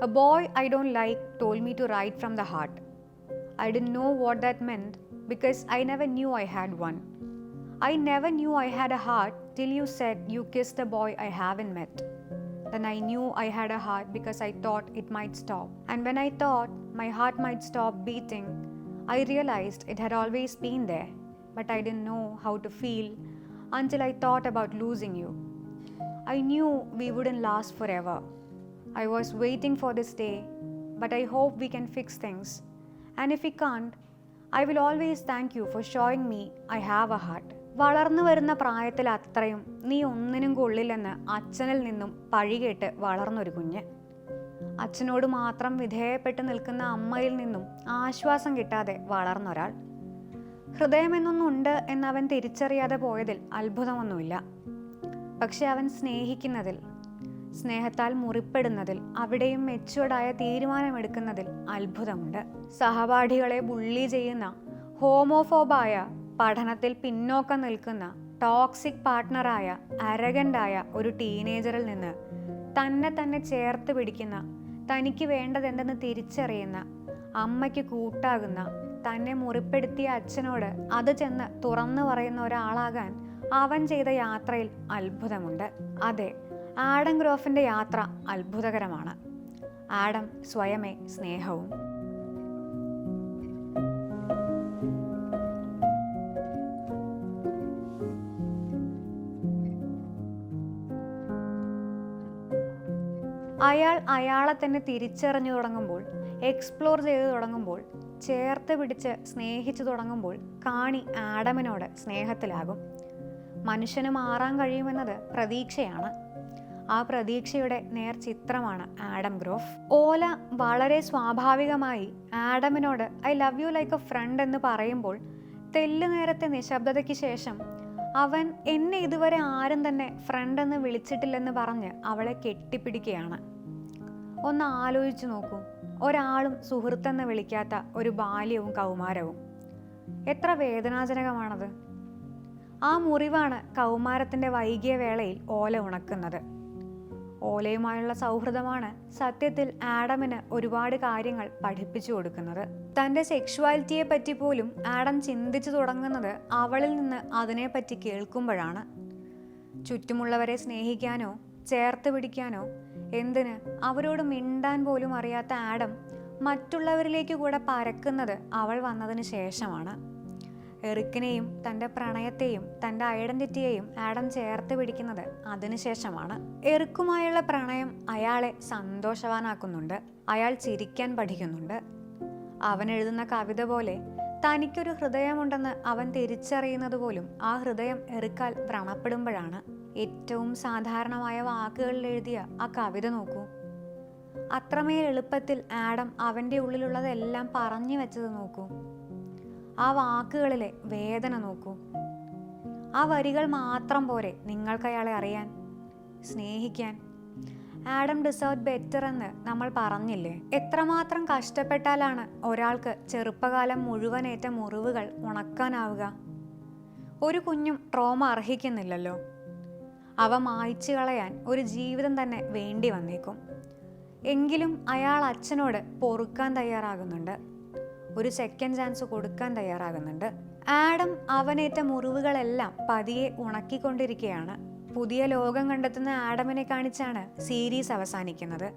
A boy I don't like told me to write from the heart. I didn't know what that meant because I never knew I had one. I never knew I had a heart till you said you kissed a boy I haven't met. Then I knew I had a heart because I thought it might stop. And when I thought my heart might stop beating, I realized it had always been there, but I didn't know how to feel until I thought about losing you. I knew we wouldn't last forever. I was waiting for this day, but I hope we can fix things. And if we can't, I will always thank you for showing me I have a heart. വളർന്നു വരുന്ന പ്രായത്തിൽ അത്രയും നീ ഒന്നിനും കൊള്ളില്ലെന്ന് അച്ഛനിൽ നിന്നും പഴികേട്ട് വളർന്നൊരു കുഞ്ഞ് അച്ഛനോട് മാത്രം വിധേയപ്പെട്ട് നിൽക്കുന്ന അമ്മയിൽ നിന്നും ആശ്വാസം കിട്ടാതെ വളർന്നൊരാൾ ഹൃദയമെന്നൊന്നുണ്ട് എന്നവൻ തിരിച്ചറിയാതെ പോയതിൽ അത്ഭുതമൊന്നുമില്ല പക്ഷെ അവൻ സ്നേഹിക്കുന്നതിൽ സ്നേഹത്താൽ മുറിപ്പെടുന്നതിൽ അവിടെയും മെച്ചുവർഡായ തീരുമാനമെടുക്കുന്നതിൽ അത്ഭുതമുണ്ട്. സഹപാഠികളെ ബുള്ളി ചെയ്യുന്ന ഹോമോഫോബായ പഠനത്തിൽ പിന്നോക്കം നിൽക്കുന്ന ടോക്സിക് പാർട്ട്ണറായ അരഗന്റായ ഒരു ടീനേജറിൽ നിന്ന് തന്നെ തന്നെ ചേർത്ത് പിടിക്കുന്ന തനിക്ക് വേണ്ടതെന്തെന്ന് തിരിച്ചറിയുന്ന അമ്മയ്ക്ക് കൂട്ടാകുന്ന തന്നെ മുറിപ്പെടുത്തിയ അച്ഛനോട് അത് ചെന്ന് തുറന്നു പറയുന്ന ഒരാളാകാൻ അവൻ ചെയ്ത യാത്രയിൽ അത്ഭുതമുണ്ട്. അതെ ആഡം ഗ്രോഫിന്റെ യാത്ര അത്ഭുതകരമാണ്. ആഡം സ്വയമേ സ്നേഹവും. അയാൾ അയാളെ തന്നെ തിരിച്ചറിഞ്ഞു തുടങ്ങുമ്പോൾ എക്സ്പ്ലോർ ചെയ്തു തുടങ്ങുമ്പോൾ ചേർത്ത് പിടിച്ച് സ്നേഹിച്ചു തുടങ്ങുമ്പോൾ കാണി ആഡമിനോട് സ്നേഹത്തിലാകും. മനുഷ്യന് മാറാൻ കഴിയുമെന്നത് പ്രതീക്ഷയാണ്. ആ പ്രതീക്ഷയുടെ നേർചിത്രമാണ് ആഡം ഗ്രോഫ്. ഓല വളരെ സ്വാഭാവികമായി ആഡമിനോട് I love you like a friend എന്ന് പറയുമ്പോൾ തെല്ലു നേരത്തെ നിശബ്ദതയ്ക്ക് ശേഷം അവൻ എന്നെ ഇതുവരെ ആരും തന്നെ ഫ്രണ്ട് എന്ന് വിളിച്ചിട്ടില്ലെന്ന് പറഞ്ഞ് അവളെ കെട്ടിപ്പിടിക്കുകയാണ്. ഒന്ന് ആലോചിച്ചു നോക്കൂ. ഒരാളും സുഹൃത്തെന്ന് വിളിക്കാത്ത ഒരു ബാല്യവും കൗമാരവും. എത്ര വേദനാജനകമാണത്. ആ മുറിവാണ് കൗമാരത്തിന്റെ വൈകിയ വേളയിൽ ഓല ഉണക്കുന്നത്. ഓലയുമായുള്ള സൗഹൃദമാണ് സത്യത്തിൽ ആഡമിന് ഒരുപാട് കാര്യങ്ങൾ പഠിപ്പിച്ചു കൊടുക്കുന്നത്. തന്റെ സെക്ഷുവാലിറ്റിയെ പറ്റി പോലും ആഡം ചിന്തിച്ചു തുടങ്ങുന്നത് അവളിൽ നിന്ന് അതിനെപ്പറ്റി കേൾക്കുമ്പോഴാണ്. ചുറ്റുമുള്ളവരെ സ്നേഹിക്കാനോ ചേർത്ത് പിടിക്കാനോ എന്തിന് അവരോട് മിണ്ടാൻ പോലും അറിയാത്ത ആഡം മറ്റുള്ളവരിലേക്ക് കൂടെ പരക്കുന്നത് അവൾ വന്നതിന് ശേഷമാണ്. എറിക്കിനെയും തന്റെ പ്രണയത്തെയും തന്റെ ഐഡന്റിറ്റിയെയും ആഡം ചേർത്ത് പിടിക്കുന്നത് അതിനുശേഷമാണ്. എറിക്കുമായുള്ള പ്രണയം അയാളെ സന്തോഷവാനാക്കുന്നുണ്ട്. അയാൾ ചിരിക്കാൻ പഠിക്കുന്നുണ്ട്. അവൻ എഴുതുന്ന കവിത പോലെ തനിക്കൊരു ഹൃദയമുണ്ടെന്ന് അവൻ തിരിച്ചറിയുന്നത് പോലും ആ ഹൃദയം എറുക്കാൽ വ്രണപ്പെടുമ്പോഴാണ്. ഏറ്റവും സാധാരണമായ വാക്കുകളിൽ എഴുതിയ ആ കവിത നോക്കൂ. അത്രമേൽ എളുപ്പത്തിൽ ആഡം അവന്റെ ഉള്ളിലുള്ളതെല്ലാം പറഞ്ഞു വെച്ചത് നോക്കൂ. ആ വാക്കുകളിലെ വേദന നോക്കൂ. ആ വരികൾ മാത്രം പോരെ നിങ്ങൾക്ക് അയാളെ അറിയാൻ സ്നേഹിക്കാൻ. ആഡം ഡിസേർവ് ബെറ്റർ എന്ന് നമ്മൾ പറഞ്ഞില്ലേ? എത്രമാത്രം കഷ്ടപ്പെട്ടാലാണ് ഒരാൾക്ക് ചെറുപ്പകാലം മുഴുവനേറ്റ മുറിവുകൾ ഉണക്കാനാവുക? ഒരു കുഞ്ഞും ട്രോമ അർഹിക്കുന്നില്ലല്ലോ. അവ മായ്ച്ചു കളയാൻ ഒരു ജീവിതം തന്നെ വേണ്ടി വന്നേക്കും. എങ്കിലും അയാൾ അച്ഛനോട് പൊറുക്കാൻ തയ്യാറാകുന്നുണ്ട്. ഒരു സെക്കൻഡ് ചാൻസ് കൊടുക്കാൻ തയ്യാറാകുന്നുണ്ട്. ആഡം അവനേറ്റ മുറിവുകളെല്ലാം പതിയെ ഉണക്കിക്കൊണ്ടിരിക്കുകയാണ് പുതിയ ലോകം കണ്ടെത്തുന്ന ആഡമിനെ കാണിച്ചാണ് സീരീസ് അവസാനിക്കുന്നത്.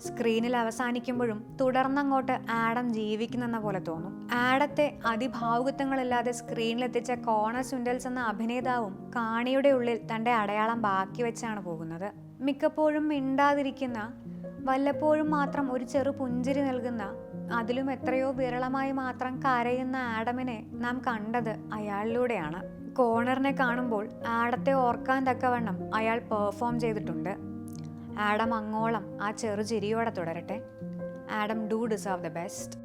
സ്ക്രീനിൽ അവസാനിക്കുമ്പോഴും തുടർന്നങ്ങോട്ട് ആഡം ജീവിക്കുന്നെന്ന പോലെ തോന്നും. ആഡത്തെ അതിഭാവുകത്വങ്ങളില്ലാതെ സ്ക്രീനിലെത്തിച്ച കോണ സുൻഡൽസ് എന്ന അഭിനേതാവും കാണിയുടെ ഉള്ളിൽ തന്റെ അടയാളം ബാക്കി വെച്ചാണ് പോകുന്നത്. മിക്കപ്പോഴും മിണ്ടാതിരിക്കുന്ന വല്ലപ്പോഴും മാത്രം ഒരു ചെറു പുഞ്ചിരി നൽകുന്ന അതിലും എത്രയോ വിരളമായി മാത്രം കരയുന്ന ആഡമിനെ നാം കണ്ടത് അയാളിലൂടെയാണ്. കോണറിനെ കാണുമ്പോൾ ആഡത്തെ ഓർക്കാൻ തക്കവണ്ണം അയാൾ പെർഫോം ചെയ്തിട്ടുണ്ട്. ആഡം അങ്ങോളം ആ ചെറു ചിരിയോടെ തുടരട്ടെ. Adam do deserve the best.